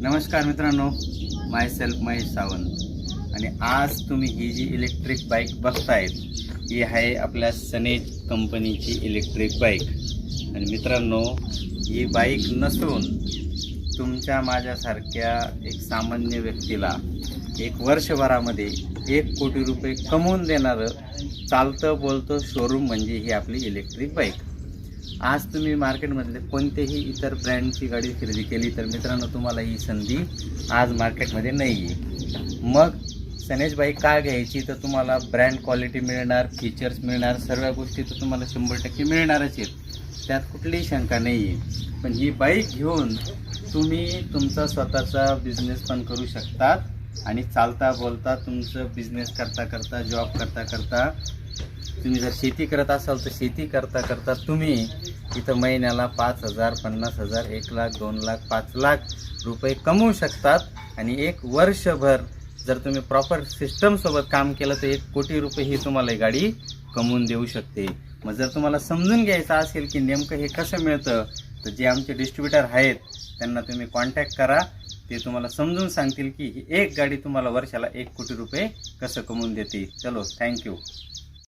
नमस्कार मित्रांनो माय सेल्फ महेश सावंत. आणि आज तुम्ही ही जी इलेक्ट्रिक बाईक बघतायत ही आहे आपल्या सनेज कंपनीची इलेक्ट्रिक बाईक आणि मित्रांनो ही बाईक नसून तुमच्या माझ्यासारख्या एक सामान्य व्यक्तीला एक वर्षभरामध्ये एक कोटी रुपये कमवून देणारं चालतं बोलतं शोरूम म्हणजे ही आपली इलेक्ट्रिक बाईक आज तुम्ही मार्केटमधले कोणतेही इतर ब्रँडची गाडी खरेदी केली तर मित्रांनो तुम्हाला ही संधी आज मार्केटमध्ये नाही आहे मग सनेज बाईक का घ्यायची? तर तुम्हाला ब्रँड क्वालिटी मिळणार फीचर्स मिळणार सर्व गोष्टी तर तुम्हाला शंभर टक्के मिळणारच आहेत. त्यात कुठलीही शंका नाही आहे पण ही बाईक घेऊन तुम्ही तुमचा स्वतःचा बिझनेस पण करू शकतात आणि चालता बोलता तुमचं बिझनेस करता करता जॉब करता करता तुम्ही जर शेती करत असाल तर शेती करता करता तुम्ही इथं महिन्याला पाच हजार पन्नास हजार एक लाख दोन लाख पाच लाख रुपये कमवू शकतात. आणि एक वर्षभर जर तुम्ही प्रॉपर सिस्टमसोबत काम केलं तर एक कोटी रुपये ही तुम्हाला ही गाडी कमवून देऊ शकते. मग जर तुम्हाला समजून घ्यायचं असेल की नेमकं हे कसं मिळतं तर जे आमचे डिस्ट्रीब्युटर आहेत त्यांना तुम्ही कॉन्टॅक्ट करा. ते तुम्हाला समजून सांगतील की एक गाडी तुम्हाला वर्षाला एक कोटी रुपये कसं कमवून देते चलो थँक्यू